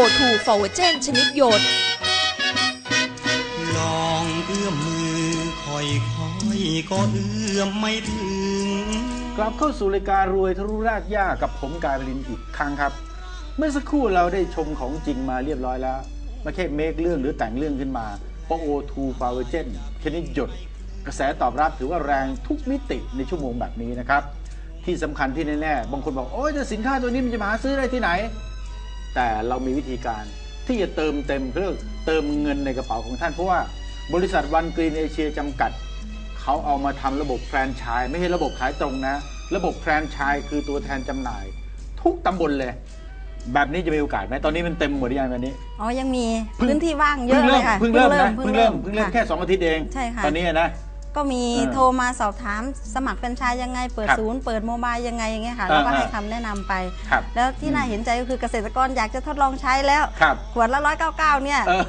O2 f o r w a g e n ชนิดหยดลองเอื้อมมือค่อยๆก็เอื้อมไม่ถึง กลับเข้าสู่รายการรวยทะลุรากหญ้ากับผมกายบรินอีกครั้งครับ เมื่อสักครู่เราได้ชมของจริงมาเรียบร้อยแล้วไม่แค่เมคเรื่องหรือแต่งเรื่องขึ้นมาเพราะ O2 f o r w a g e n ชนิดหยดกระแสตอบรับถือว่าแรงทุกมิติในชั่วโมงแบบนี้นะครับ ที่สำคัญที่แน่ๆ บางคนบอก โอ้ยแต่สินค้าตัวนี้มันจะมาหาซื้อได้ที่ไหน แต่เรามีวิธีการที่จะเติมเต็มเรื่องเติมเงินในกระเป๋าของท่าน เพราะว่าบริษัทวันกรีนเอเชียจำกัด เขาเอามาทำระบบแฟรนไชส์ไม่ใช่ระบบขายตรงนะ ระบบแฟรนไชส์คือตัวแทนจำหน่าย ทุกตำบลเลย แบบนี้จะมีโอกาสไหมตอนนี้มันเต็มหมดหรือยังแบบนี้ อ๋อ ยังมีเพิ่งพื้นที่ว่างเยอะเลยค่ะเพิ่งเริ่มนะเพิ่งเริ่มพิ่เพิ่งเริ่มแค่2อาทิตย์เองใช่ค่ะ ตอนนี้นะ ก็มีเออโทรมาสอบถามสมัครแฟรนไชส์ยังไง เปิดครับศูนย์เปิดโมบายยังไงอย่างเงี้ยค่ะเออเราก็เออให้คำแนะนำไป ครับ แล้วที่น่าเห็นใจก็คือเกษตรกรอยากจะทดลองใช้แล้ว ครับ ขวดละร้อยเก้าเก้าเนี่ยเออ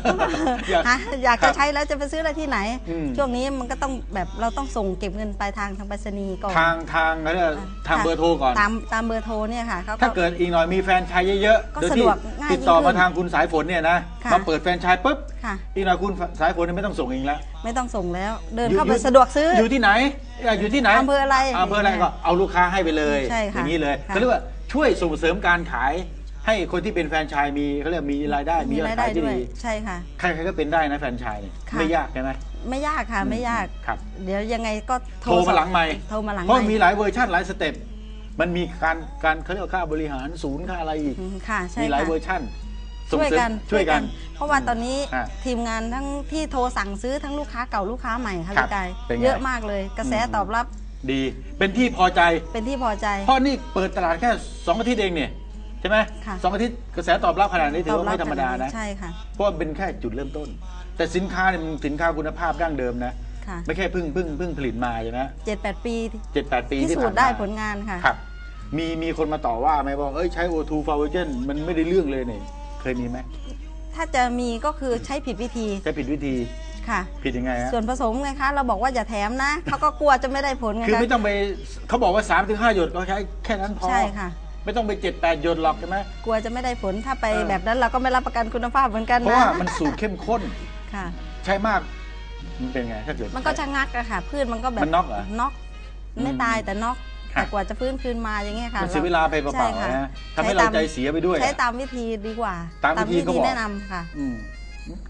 อยากหาอยากครัจะบใช้แล้วจะไปซื้ออะไรที่ไหน อืม ช่วงนี้มันก็ต้องแบบเราต้องส่งเก็บเงินปลายทางทางไปรษณีย์ก่อน ทางทางเขาเรียกทางค่ะ เบอร์โทรก่อน ตามตามเบอร์โทรเนี่ยค่ะเขาก็ถ้าเกิดอีกหน่อยมีแฟรนไชายเยอะก็ๆโดยสะที่ดวกง่ายติดต่อยิ่งขึ้มาน ทางคุณสายฝนเนี่ยนะค่ะมาเปิดแฟรนไชายปุ๊บค่ะ อีกหน่อยคุณสายฝนเนี่ยไม่ต้องส่งเองแล้ว ไม่ต้องส่งแล้ว เดินอยู่เข้าไปอยู่สะดวกซื้ออ ยู่ที่ไหนอยากอยู่ที่ไหนอำเภออะไรอำเภออะไรก็เอาลูกค้าให้ไปเลยใช่ค่ะอย่างนี้เลยค่ะเขาเรียกว่าช่วยส่งเสริมการขาย ให้คนที่เป็นแฟรนไชายมีเขาเรียกมีรายได้มีมียอดรายขาได้ยที่ด้วย ดีใช่ค่ะ ใครๆก็เป็นได้นะแฟรนไชายเนี่ยค่ะ ไม่ยากใช่ไหม ไม่ยากค่ะไม่ยาก ครับ เดี๋ยวยังไงก็โทรมาหลังไม่โทรมาหลังเพราะไมค์มีหลายเวอร์ชันหลายสเต็ปมันมีการการเขาเรียกว่าค่าบริหารศูนย์ค่าอะไรอีกอืมค่ะ ใช่มีหลายค่ะเวอร์ชัน ส่งช่วยเสริมกันช่วยกัน เพราะว่าตอนนี้อ่าทีมงานทั้งที่โทรสั่งซื้อทั้งลูกค้าเก่าลูกค้าใหม่ค่ะครับพี่กายเป็นไง เยอะมากเลย กระแสอืมตอบรับดี เป็นที่พอใจ เป็นที่พอใจ เพราะนี่เปิดตลาดแค่2อาทิตย์เองเนี่ยใช่ไหมค่ะ สองอาทิตย์กระแสตอบรับขนาดนี้ถือว่าไม่ธรรมดานะ ใช่ค่ะ เพราะว่าเป็นแค่จุดเริ่มต้น แต่สินค้าเนี่ยมันสินค้าคุณภาพดั้งเดิมนะ ค่ะไม่แค่เพิ่งเพิ่งเพิ่งผลิตมาใช่ไหมเจ็ดแปดปีเจ็ดแปดปีพิที่สูผ่าจนน์ได้มาผลงานค่ะ ครับ มีมีคนมาต่อว่าไหมบอกเอ้ยใช้ O2 f o r w a g e n มันไม่ได้เรื่องเลยเนี่ย เคยมีไหมถ้าจะมีก็คือใช้ผิดวิธีใช้ผิดวิธีค่ะ ผิดยังไงฮะส่วนผสมไงคะ เราบอกว่าอย่าแถมนะเขาก็กลัวจะไม่ได้ผลไงคือคะไม่ต้องไปเขาบอกว่า3าถึงห้าหยดก็ใช้แค่นั้นพอใช่ค่ะ ไม่ต้องไป7จ็ดแปดหยดหรอกใช่ไหม กลัวจะไม่ได้ผลถ้าไปเออ แบบนั้นเราก็ไม่รับประกันคุณภาพเหมือนกันเพราะนะว่ามันสูตรเข้มข้นค่ะ ใช้มาก มันเป็นไงถ้าเกิด มันก็ชะงักอะค่ะ พืชมันก็แบบมันน็อกเหรอน็อกไม่อืมตายแต่น็อกครับ แต่กว่าจะฟื้นคืนมาอย่างเงี้ยค่ะมันเสียเวลาไปเปใช่ล่าค่ะๆนะทำให้เราช้ตมใจเสียไปด้วย ใช้อะตามวิธีดีกว่า ตามวิธีเขาบอกแนะนำค่ะอืม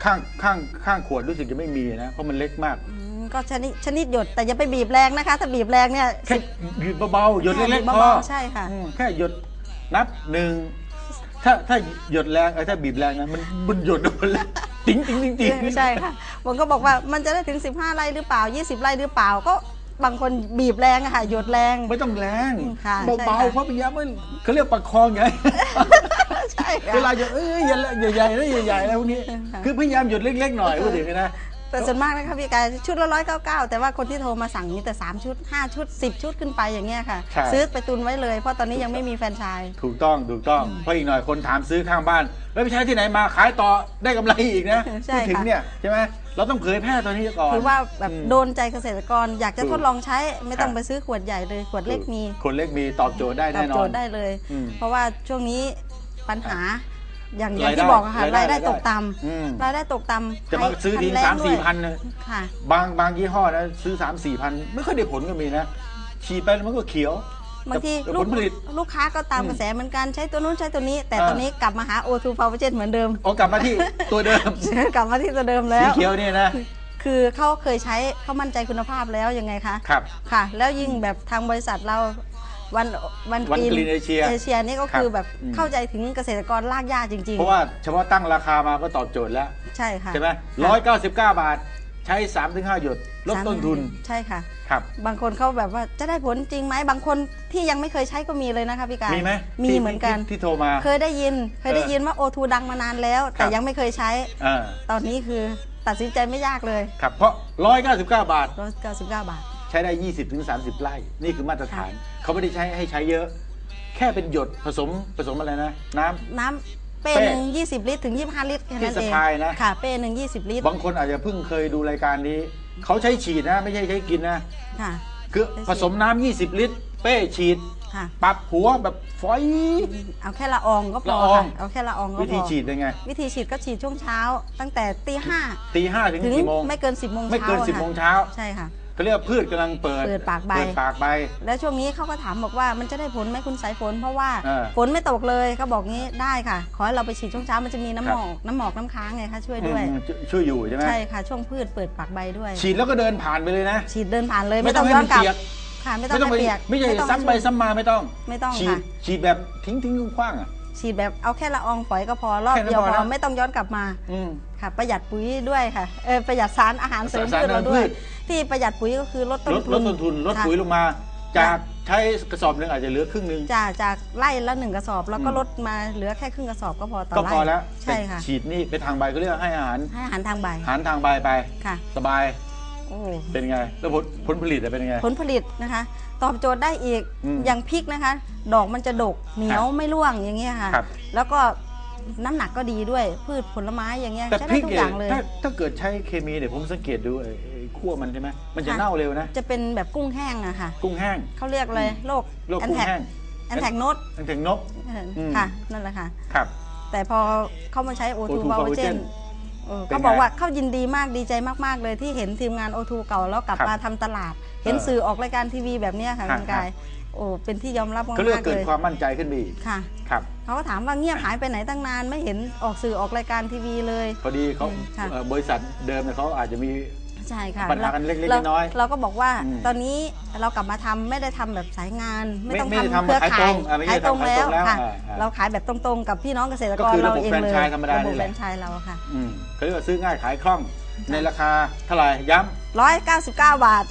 ข้างข้างข้างขวดรู้สึกจะไม่มีนะเพราะมันเล็กมากอืมก็ชนิดชนิดหยดแต่อย่าไปบีบแรงนะคะ ถ้าบีบแรงเนี่ยแค่หยุดเบาๆหยดเล็กๆพอเบาๆใช่ค่ะอืมแค่หยดนับหนึ่งถ้าถ้าหยดแรงเออถ้าบีบแรงนะมันมันหยดมันเลยติ๋งติ๋งติ๋งติ๋งใช่ค่ะผมก็บอกว่ามันจะได้ถึง 15ไร่หรือเปล่า 20ไร่หรือเปล่าก็ บางคนบีบแรงอะค่ะหยดแรง ไม่ต้องแรงค่ะใช่เบาค่ะๆเพราะพยายามมันเขาเรียกประคองไง ใช่ค่ะ เวลาหยดเอ้ยอย่าใหญ่ๆนะใหญ่ๆนะพวกนี้ ค่ะ คือพยายามหยดเล็กๆหน่อยพูดถึงนะ แต่ส่วนมากนะคะพี่กายชุดละร้อยเก้าเก้าแต่ว่าคนที่โทรมาสั่งมีแต่ 3 ชุด 5 ชุด 10 ชุดขึ้นไปอย่างเงี้ยค่ะใช่ซื้อไปตุนไว้เลย เพราะตอนนี้ยังไม่มีแฟรนไชาย ถูกต้องถูกต้องเพราะอีกหน่อยคนถามซื้อข้างบ้าน แล้วไปใช้ที่ไหนมาขายต่อได้กำไรอีกนะใช่พูดถึงค่ะ เนี่ยใช่ไหม เราต้องเผยแพร่ตอนนี้ก่อนถือว่าแบบอืมโดนใจเกษตรกรอยากจะถูกทดลองใช้ไม่ต้องครับไปซื้อขวดใหญ่เลยขวดเล็กมีคนเล็กมีตอบโจทย์ได้ตอแน่บนอโจนทย์ได้เลยอืมเพราะว่าช่วงนี้ปัญหาอย่างอย่างรายได้ที่บอกอะค่ะรารายยได้ได้ตกต่อืมำรายได้ตกต่ำจะมาซื้อทีภัยแล้งสามสี่ด้วยพันนะค่ะบางบางยี่ห้อนะซื้อสามสี่พันไม่ค่อยได้ผลก็มีนะฉีดไปแล้วมันก็เขียว บางทีแต่ลูผกลผลิต ลูกค้าก็ตามอืมกระแสเหมือนกันใช้ตัวนู้นใช้ตัวนี้ แต่อ่า ตอนนี้กลับมาหา O2 f o r w a g e n เหมือนเดิมโอ้กลับมาที่ตัวเดิม กลับมาที่ตัวเดิมแล้สีวเขียวเนี่ยนะ คือเขาเคยใช้เขามั่นใจคุณภาพแล้วยังไงคะครับ ค่ะ แล้วยิ่งแบบทางบริษัทเราวันวันวัน Green Asia เอเชียนี่ก็ครับคือแบบอืม เข้าใจถึงเกษตรกรลากย่าจริง เพราะว่าเฉพาะตั้งราคามาก็ตอบโจทย์แล้ว ๆ ใช่ค่ะ ใช่ไหมร้อยเก้าสิบเก้าบาทใช้สามถึงห้าหยดลดต้นทุน ใช่ค่ะ ครับ บางคนเขาแบบว่าจะได้ผลจริงไหมบางคนที่ยังไม่เคยใช้ก็มีเลยนะคะพี่กายมีไหมมีที่เหมือนกันที่ที่โทรมา เคยได้ยินเคยได้เออยินว่าโอทูดังมานานแล้ว แต่ครับยังไม่เคยใช้อ่าตอนนี้คือตัดสินใจไม่ยากเลยครับเพราะร้อยเก้าสิบเก้าบาท 199 บาท ใช้ได้ 20ถึง30 ไร่ นี่คือมาตรฐาน เขาไม่ได้ใช้ให้ใช้เยอะ แค่เป็นหยดผสมผสมอะไรนะ น้ำน้ำ เป้เป้หนึ่ง20ลิตรถึง25ลิตรแค่นั้นที่เองสะพายนะ ค่ะ เป้หนึ่ง20ลิตรบางคนอาจจะเพิ่งเคยดูรายการนี้ เขาใช้ฉีดนะ ไม่ใช่ใช้กินนะ ค่ะ คือผสมน้ำ20 ลิตร เป้ฉีด ค่ะ ปรับหัวแบบฝอย เอาแค่ละอองก็พอละออง ค่ะเอาแค่ละอองก็วิพธีอฉีดเป็นไง วิธีฉีดก็ฉีดช่วงเช้า ตั้งแต่ตีห้าตีห้าถึงถึงกี่โมง ไม่เกิน10บโมงไม่เช้าเกินอะสิบค่ะโมงเช้า ใช่ค่ะ เขาเรียกว่าพืชกำลังเปิดเปิดปากใบ เปิดปากใบ แล้วช่วงนี้เขาก็ถามบอกว่ามันจะได้ผลไหมคุณสายฝนเพราะว่าเออฝนไม่ตกเลยเขาบอกงี้ได้ค่ะ ขอให้เราไปฉีดช่วงเช้ามันจะมีน้ำครัหบมอกน้ำหมอกน้ำค้างไงคะช่วยด้วย อืมช่วยอยู่ใช่ไหมใช่ค่ะ ช่วงพืชเปิดปากใบด้วย ฉีดแล้วก็เดินผ่านไปเลยนะ ฉีดเดินผ่านเลยไม่ไม่ต้ต้อองงให้ย้อมันนกลับเปียก ค่ะไม่ต้องไม่ต้องให้ไปเปียกไม่ใช่ต้องซ้ำไปให้ซ้ำมาไม่ต้องไม่ต้องฉีดค่ะ ฉีดแบบทิ้งทิ้งๆคว้างๆอะ ฉีดแบบเอาแค่ละอองฝอยก็พอรอบแค่นั้นเดียวพอพอนะ ไม่ต้องย้อนกลับมาอืม ค่ะ ประหยัดปุ๋ยด้วยค่ะเออประหยัดสารอาหารเสริมสารพืชเราด้วยพืช ที่ประหยัดปุ๋ยก็คือลดต้นลดทุนลดต้นทุนลดค่ะปุ๋ยลงมา จากใช้กระสอบหนึ่งอาจจะเหลือครึ่งหนึ่งจากจากไล่ละหนึ่งกระสอบ แล้วก็อืมลดมาเหลือแค่ครึ่งกระสอบก็พอต่อก็ไร่พอแล้วใช่ค่ะแต่ฉีดนี่ไปทางใบก็เรียกให้อาหารให้อาหารทางใบอาหารทางใบไปค่ะ สบายโอ้เป็นไงแล้วผลผลผลิตอะเป็นไง ผลผลิตนะคะ ตอบโจทย์ได้อีกอืมอย่างพริกนะคะ ดอกมันจะดกเหนียวไม่ร่วงอย่างเงี้ยค่ะครับแล้วก็ น้ำหนักก็ดีด้วย พืชผลไม้อย่างเงี้ยแต่ใช้พริได้กทุกเนี่อยย่างเลย ถ้าถ้าเกิดใช้เคมีเนี่ยผมสังเกตดูไอ้ไอ้ขั้วมันใช่ไหมมันจะค่ะ เน่าเร็วนะ จะเป็นแบบกุ้งแห้งอะค่ะกุ้งแห้ง เขาเรียกเลยโรคโรคแอนกุ้งแท็กแห้งแอนแท็กโนดตั้งแต่นก อืม ค่ะนั่นแหละค่ะ ครับ แต่พอเข้ามาใช้ O2 O2 p o w e r Powergen Gen เออเป็นไงเขาบอกว่าเขายินดีมากดีใจมาก ๆ เลยที่เห็นทีมงาน O2 เก่าแล้วกลับครับมาทำตลาด เห็นเออสื่อออกรายการทีวีแบบเนี้ยค่ะฮะคุณกาย โอ้เป็นที่ยอมรับมาเขาเรียกกว่าๆเกิเลดยความมั่นใจขึ้นไปอีกค่ะ ครับ เขาก็ถามว่าเงียบหายไปไหนตั้งนานไม่เห็นออกสื่อออกรายการทีวีเลย พอดีเขาอืมค่ะ เอ่อบริษัทเดิมเนี่ยเขาอาจจะมี ใช่ค่ะปัญหากันเล็กๆราน้อยเราก็บอกว่าอืมตอนนี้เรากลับมาทำไม่ได้ทำแบบสายงาน ไม่ต้องไม่ได้ทำทำเครือขายตข่ารยงอะไม่ใช่ขายตรงทำขายแล้ตวรงแล้วค่ะ อ่าอ่าเราขายแบบตรงๆ กับพี่น้องเกษตรก็กรคือระเราบบเองแฟรนเลยไชส์ธรรมดาระบบนี่แหแฟรละ นไชส์เราค่ะ อืมเขาเรียกว่าซื้อง่ายขายคล่อง ในราคาเท่าไหร่ย้199 บาท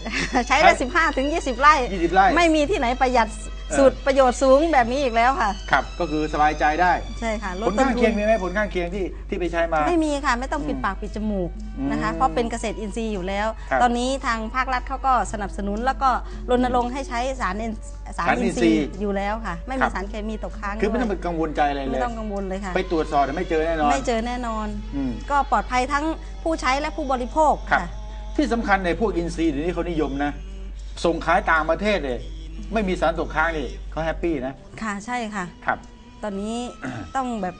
ใช้ได้ 15 ถึง 20 ไร่ำ20ไร่ ไม่มีที่ไหนประหยัดเออ สูตรประโยชน์สูงแบบนี้อีกแล้วค่ะ ครับ ก็คือสบายใจได้ใช่ค่ะลผดลต้นข้างทุเคียงนมีไหมผลข้างเคียงที่ที่ไปใช้มา ไม่มีค่ะ ไม่ต้องปิดปากปิดจมูกนะคะอืมเพราะเป็นเกษตรอินทรีย์อยู่แล้ว ครับตอนนี้ทางภาครัฐเขาก็สนับสนุนแล้วก็รณรงค์ให้ใช้สารเอนสารสารอิอินนททรีรีย์ย์อยู่แล้วค่ะ ไม่ครัมีบ สารเคมีตกค้างคือไม่ด้วยต้องไปกังวลใจอะไรเลไม่ย ต้องกังวลเลยค่ะ ไปตรวจสอบแต่ไม่เจอแน่นอนไม่เจอแน่นอนอืมก็ปลอดภัยทั้งผู้ใช้และผู้บริโภคครับ ค่ะ ที่สำคัญในพวกอินทรีย์เดี๋ยวนี้เขานิยมนะ ส่งขายต่างประเทศเนี่ย ไม่มีสารตกค้างนี่เขาแฮปปี้นะ ค่ะใช่ค่ะ ครับ ตอนนี้ ต้องแบบ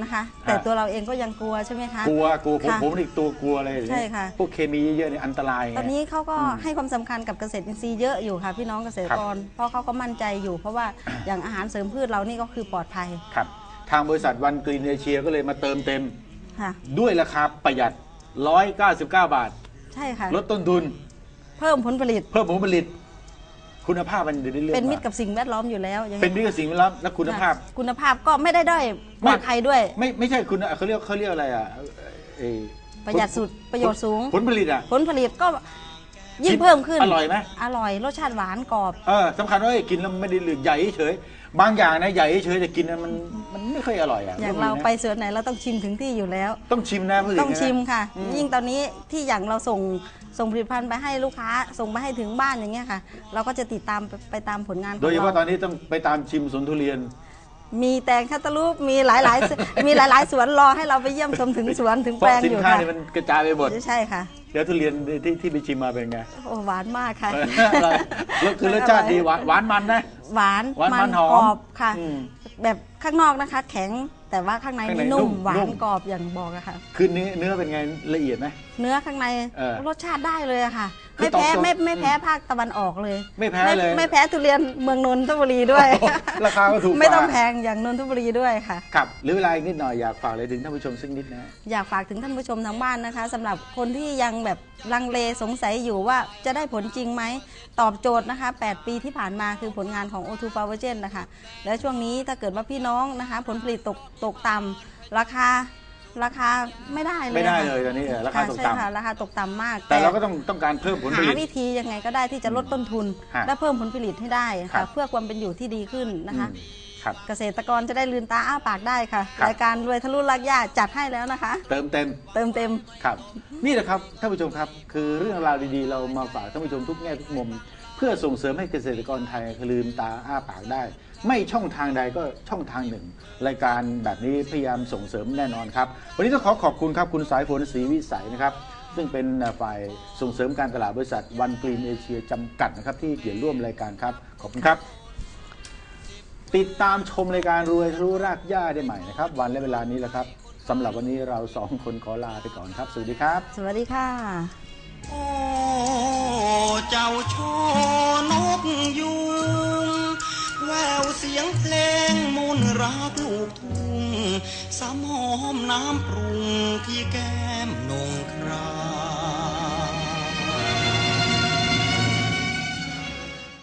นะคะ แต่ตัวเราเองก็ยังกลัวใช่ไหมคะ กลัวกลัวผมค่ะผมนี่ตัวกลัวเลยใช่ค่ะ พวกเคมีเยอะๆเนี่ยอันตรายไง ตอนนี้เขาก็อืมให้ความสำคัญกับเกษตรอินทรีย์เยอะอยู่ค่ะ พี่น้องเกษตรกร เพราะเขาก็มั่นใจอยู่ เพราะว่าอย่างอาหารเสริมพืชเรานี่ก็คือปลอดภัยครับ ทางบริษัทวันกรีนเอเชียก็เลยมาเติมเต็ม ค่ะ ด้วยราคาประหยัด 199 บาท ใช่ค่ะ ลดต้นทุน เพิ่มผลผลิต เพิ่มผลผลิต คุณภาพมันเดี๋ยวได้เรื่องเป็นมิตรมากับสิ่งแวดล้อมอยู่แล้วอย่างเป็นมิตรกับสิ่งแวดล้อมและคุณภาพะคุณภาพก็ไม่ได้ด้อยกว่าไม่ ใครด้วย ไม่ไม่ใช่คุณเขาเรียกเขาเรียกอะไรอะเอ่อประหยัดสุดประโยชน์สูง ผลผลิตอะ ผลผลิตก็ยิ่งเพิ่มขึ้น อร่อยไหม อร่อยรสชาติหวานกรอบ เออสำคัญว่าเอ้ยกินแล้วมันไม่ได้เหลือใหญ่เฉยๆ บางอย่างนะใหญ่เฉยๆแต่กินแล้วมันมันไม่ค่อยอร่อยอะอย่างก็มีเรานะไปสวนไหนเราต้องชิมถึงที่อยู่แล้ว ต้องชิมนะผู้หญิต้องชิมนะค่ะอืมยิ่งตอนนี้ที่อย่างเราส่งส่งผลิตภัณฑ์ไปให้ลูกค้า ส่งไปให้ถึงบ้านอย่างเงี้ยค่ะ เราก็จะติดตามไปไปตามผลงานของโดยเฉพาะตเราอนนี้ต้องไปตามชิมสวนทุเรียนมีแตงคัตตาลูปมีหลายหลายๆมีหลายหลายๆสวนรอให้เราไปเยี่ยมชมถึงสวนถึงเพแปลราะงสิอนยู่ค้าค่ะเนี่ยมันกระจายไปหมดใช่ค่ะแล้วทุเรียนที่ที่ไปชิมมาเป็นไงโอ้หวานมากค่ะเอออร่อยแล้วคือรสชาติดีหวานหวานมันนะ หวานหวานมันหอมกรอบค่ะ อืม แบบข้างนอกนะคะ แข็งแต่ว่าข้างในข้างในนี่นุ่นุ่มมหวานุ่นม กรอบอย่างบอกอะค่ะ คือเนื้อเนื้อเป็นไงละเอียดไหม เนื้อข้างในเออ รสชาติได้เลยอะค่ะคือ ไม่แพ้ตอบโจทย์ไม่ไม่แพ้ภาคตะวันออกเลย ไม่แพ้เลย ไม่แพ้ทุเรียนเมืองนนทบุรีด้วยโอ้โหราคาก็ถูกกว่าไม่ต้องแพงอย่างนนทบุรีด้วยค่ะครับหรือเวลาอีกนิดหน่อยอยากฝากอะไรถึงท่านผู้ชมสักนิดนะอยากฝากถึงท่านผู้ชมทางบ้านนะคะสำหรับคนที่ยังแบบลังเลสงสัยอยู่ว่าจะได้ผลจริงไหมตอบโจทย์นะคะ 8 ปีที่ผ่านมาคือผลงานของ O2 Power Gen นะคะและช่วงนี้ถ้าเกิดว่าพี่น้องนะคะ ผลผลิตตกตกต่ำราคา ราคาไม่ได้เลยไม่ได้ค่ะเลยตอนนี้เออราคาค่ะตกใช่ต่ค่ะราคาตกต่ำมากำแต่เราก็ต้องต้องการเพิ่มผลผหาลิต วิธียังไงก็ได้ที่จะลดต้นทุน ฮะและเพิ่มผลผลิตให้ได้ครัค่ะบ เพื่อความเป็นอยู่ที่ดีขึ้นนะคะ อืมครับ เกษตรกรจะได้ลืนตาอ้าปากได้ค่ะ ครับ รายการรวยทะลุลักย่าจัดให้แล้วนะคะ เติมเต็ม เติมเต็ม ครับนี่แหละครับท่านผู้ชมครับ คือเรื่องราวดีๆ เรามาฝากท่านผู้ชมทุกแง่ทุกมุม เพื่อส่งเสริมให้เกษตรกรไทยลืมตาอ้าปากได้ ไม่ช่องทางใดก็ช่องทางหนึ่ง รายการแบบนี้พยายามส่งเสริมแน่นอนครับ วันนี้ต้องขอขอบคุณครับคุณสายฝนศรีวิสัยนะครับซึ่งเป็นฝ่ายส่งเสริมการตลาดบริษัทวันกรีนเอเชียจำกัดนะครับที่เกี่ยวร่วมรายการครับ ขอบคุณครับ ติดตามชมรายการรวยรู้รากหญ้าได้ใหม่นะครับ วันและเวลานี้แหละครับสำหรับวันนี้เราสองคนขอลาไปก่อนครับ สวัสดีครับ สวัสดีค่ะ โอ้ เจ้าโชนกยู เสียงเพลงมูลรากลูกทุ่งสามหอมน้ำปรุงที่แก้มนง